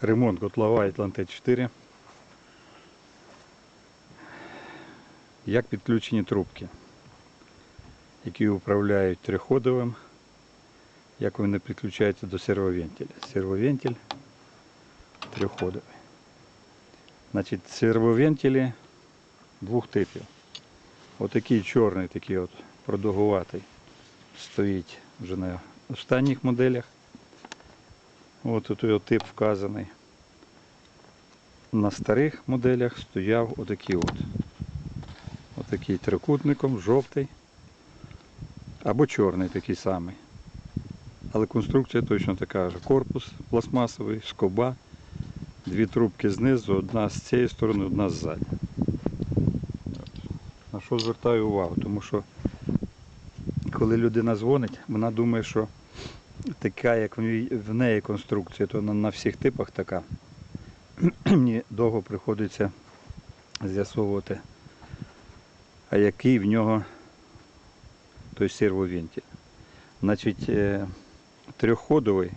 Ремонт котлова Атланти 4. Як підключені трубки, які управляють триходовим, як вони підключаються до сервовентиля. Сервовентиль трьохходовий. Значить, сервовентилі двох типів. Отакий чорний, такий от продовгуватий, стоїть вже на останніх моделях. От тут його тип вказаний. На старих моделях стояв отакий от. Отакий трикутником, жовтий. Або чорний такий самий. Але конструкція точно така ж. Корпус пластмасовий, скоба, дві трубки знизу, одна з цієї сторони, одна ззаді. На що звертаю увагу? Тому що коли людина дзвонить, вона думає, що така, як в неї конструкція, то на всіх типах така. Мені довго приходиться з'ясовувати, а який в нього той сервовентиль. Значить, е, трьохходовий,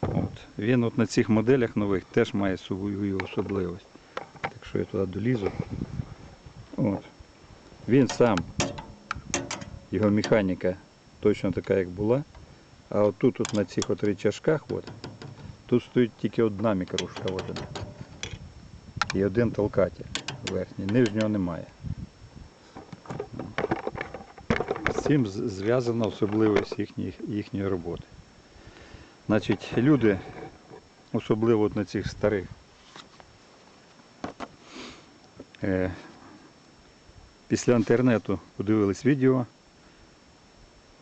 от, він от на цих моделях нових теж має свою особливість. Так що я туди долізу. От. Він сам, його механіка точно така, як була. А отут от на цих от рычажках, от, тут стоїть тільки одна мікрушка. От вона. І один толкатель верхній. Нижнього немає. З цим зв'язана особливість їхньої, їхньої роботи. Значить, люди, особливо от на цих старих, е, після інтернету подивились відео,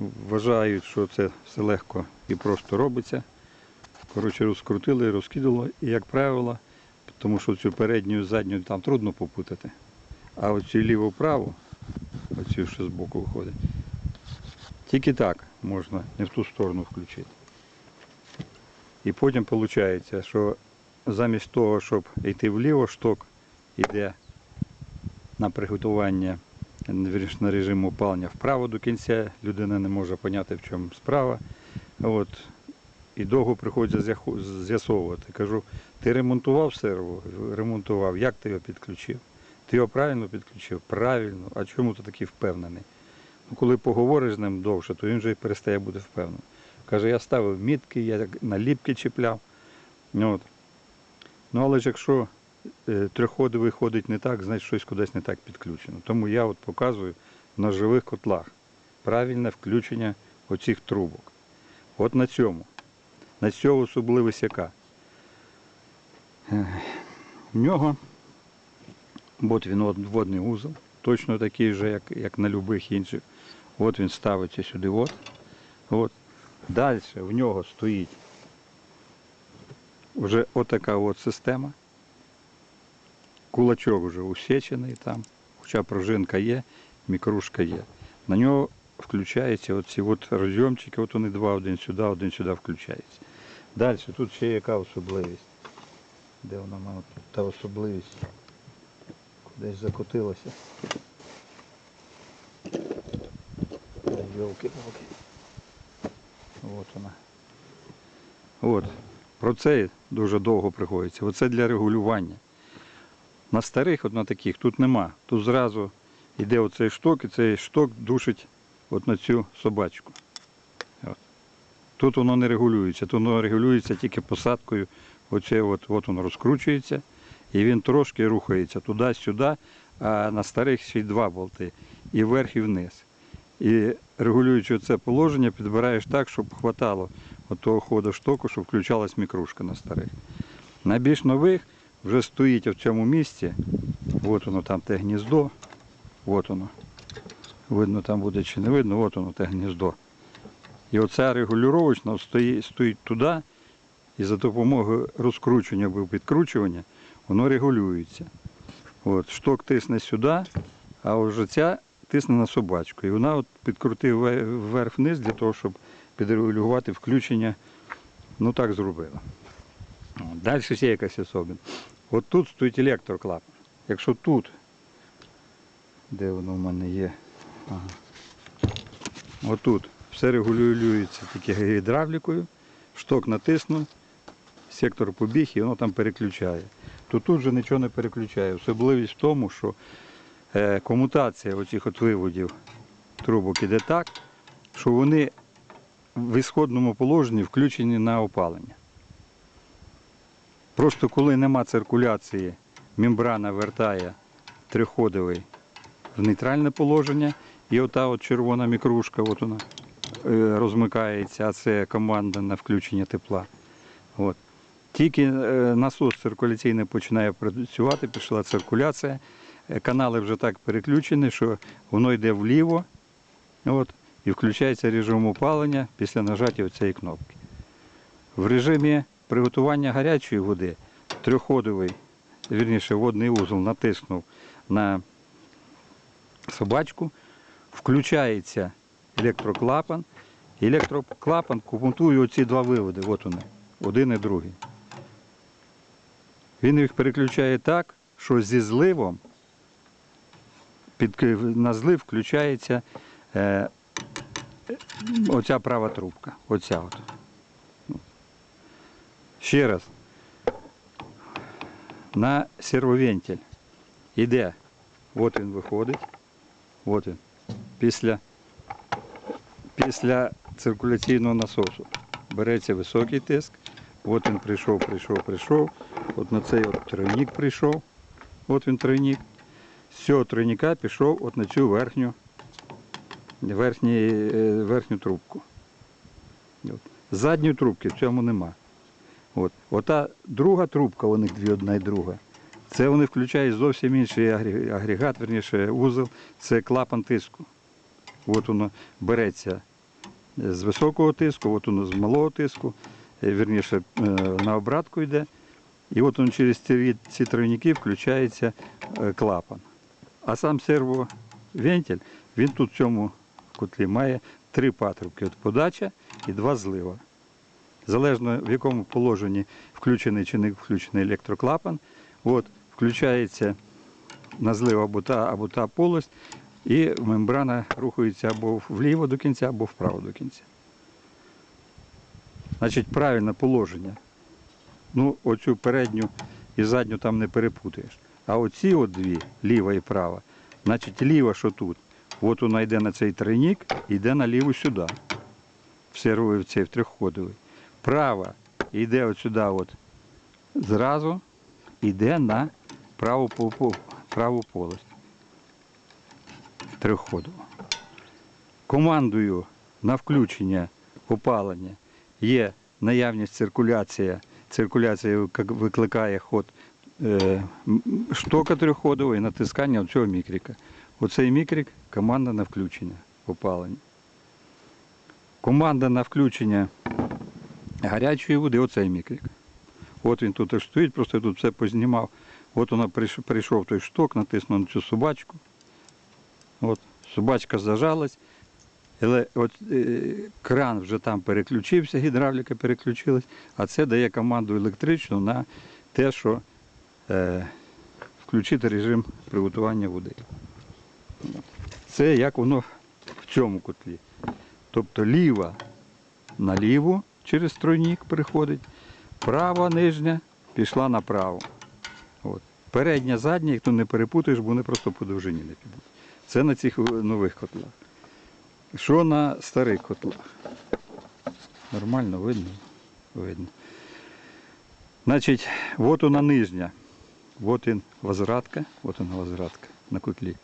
вважають, що це все легко і просто робиться. Коротше, розкрутили, розкидало, і, як правило, тому що цю передню і задню там трудно попутати. А оцю ліву-праву, оцю, що збоку виходить, тільки так можна не в ту сторону включити. І потім виходить, що замість того, щоб йти вліво, шток йде на приготування на режим опалення вправо до кінця, людина не може поняти, в чому справа. От. І довго приходиться з'ясовувати. Кажу, ти ремонтував серво? Ремонтував. Як ти його підключив? Ти його правильно підключив? Правильно. А чому ти такий впевнений? Ну, коли поговориш з ним довше, то він вже перестає бути впевнений. Каже, я ставив мітки, я наліпки чіпляв. От. Ну, але ж якщо трьохходовий ходить не так, значить щось кудись не так підключено. Тому я от показую на живих котлах правильне включення оцих трубок. От на цьому. На цьому особливість яка? Е, В нього от він водний узол, точно такий же, як, як на будь-яких інших. От він ставиться сюди. От. От. Далі в нього стоїть вже отака от система. Кулачок вже усечений там, хоча пружинка є, мікрушка є. На нього включаються оці от розйомчики, от вони два, один сюди, один сюди включаються. Далі тут ще яка особливість. Де вона має та особливість? Кудись закотилася. Йолки-палки. От вона. От. Про це дуже довго приходиться. Оце для регулювання. На старих, от на таких, тут нема. Тут зразу йде оцей шток, і цей шток душить от на цю собачку. От. Тут воно не регулюється, тут воно регулюється тільки посадкою. Оце от, от воно розкручується, і він трошки рухається туди-сюди, а на старих ще й два болти, і вверх, і вниз. І регулюючи це положення, підбираєш так, щоб хватало того ходу штоку, щоб включалась мікрушка на старих. На більш нових вже стоїть в цьому місці, от воно там те гніздо, от воно. Видно там буде чи не видно, от воно те гніздо. І оця регулювачна стоїть, туди, і за допомогою розкручування або підкручування воно регулюється. От, шток тисне сюди, а вже ця тисне на собачку. І вона от підкрутив ве- вверх-вниз для того, щоб підрегулювати включення. Ну так зробила. Далі ще якась особливість. От тут стоїть електроклапан. Якщо тут, де воно в мене є, ага. отут все регулюється тільки гідравлікою, шток натиснув, сектор побіг і воно там переключає. То тут же нічого не переключає. Особливість в тому, що е, комутація оцих от виводів трубок іде так, що вони в ісходному положенні включені на опалення. Просто коли нема циркуляції, мембрана вертає триходовий в нейтральне положення, і ота от червона мікрушка, от вона е, розмикається, а це команда на включення тепла. От. Тільки е, насос циркуляційний починає працювати, пішла циркуляція, е, канали вже так переключені, що воно йде вліво, от, і включається режим опалення після нажаття цієї кнопки. В режимі приготування гарячої води трьохходовий, вірніше, водний узол натиснув на собачку, включається електроклапан. Електроклапан комутує оці два виводи, от вони, один і другий. Він їх переключає так, що зі зливом під, на злив включається е, оця права трубка. Оця от. Ще раз. На сервовентиль іде. От він виходить. От він. Після, після циркуляційного насосу береться високий тиск. От він прийшов, прийшов, прийшов. От на цей от тройник прийшов. От він тройник. З цього тройника пішов от на цю верхню, верхню, верхню трубку. Задньої трубки в цьому нема. От. Ота друга трубка, у них дві одна і друга. Це вони включають зовсім інший агрегат, верніше узел, це клапан тиску. От воно береться з високого тиску, от воно з малого тиску, е, вірніше е, на обратку йде. І от воно через ці, ці тройники включається е, клапан. А сам сервовентиль, він тут в цьому котлі має три патрубки. От подача і два злива. Залежно в якому положенні включений чи не включений електроклапан, от, включається на злив або та, або та полость, і мембрана рухається або вліво до кінця, або вправо до кінця. Значить, правильне положення. Ну, оцю передню і задню там не перепутаєш. А оці от дві, ліва і права, значить ліва, що тут, от вона йде на цей тройник, йде наліво сюди. В сервовий цей в трьохходовий. Права йде от сюди, от, зразу йде на праву, праву полость. Трьохходову. Командою на включення опалення є наявність циркуляція. Циркуляція викликає ход е, штока трьохходового і натискання цього мікрика. Оцей мікрик команда на включення опалення. Команда на включення гарячої води, оцей мікрик. От він тут стоїть, просто я тут все познімав. От вона прийшов, той шток, натиснув на цю собачку. От, собачка зажалась. Але от е, кран вже там переключився, гідравліка переключилась, а це дає команду електричну на те, що е, включити режим приготування води. Це як воно в цьому котлі. Тобто ліва на ліву через тройник переходить, права нижня пішла направо. От. Передня, задня, їх тут не перепутаєш, бо вони просто по довжині не підуть. Це на цих нових котлах. Що на старих котлах? Нормально видно? Видно. Значить, от вона нижня. От він возвратка, от вона возвратка на котлі.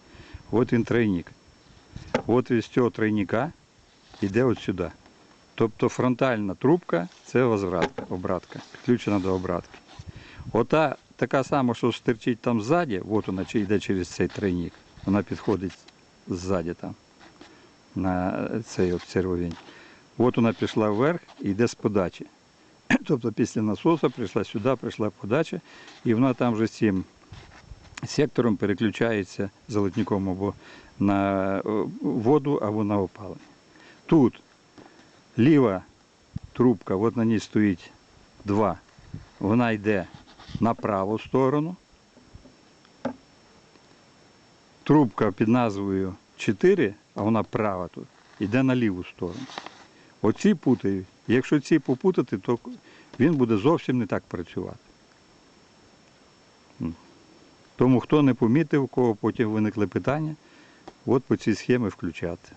От він тройник. От із цього тройника йде от сюди. Тобто фронтальна трубка це обратка, підключена до обратки. Ота така сама, що стерчить там ззаді, от вона йде через цей тройник, вона підходить ззаді там на цей от сервовень. От вона пішла вверх і йде з подачі. Тобто після насосу прийшла сюди, прийшла подача, і вона там вже цим сектором переключається золотником або на е, воду, або на опалення. Тут ліва трубка, от на ній стоїть два. Вона йде на праву сторону. Трубка під назвою 4, а вона права тут, йде на ліву сторону. Оці путають. Якщо ці попутати, то він буде зовсім не так працювати. Тому хто не помітив, у кого потім виникли питання, от по цій схемі включати.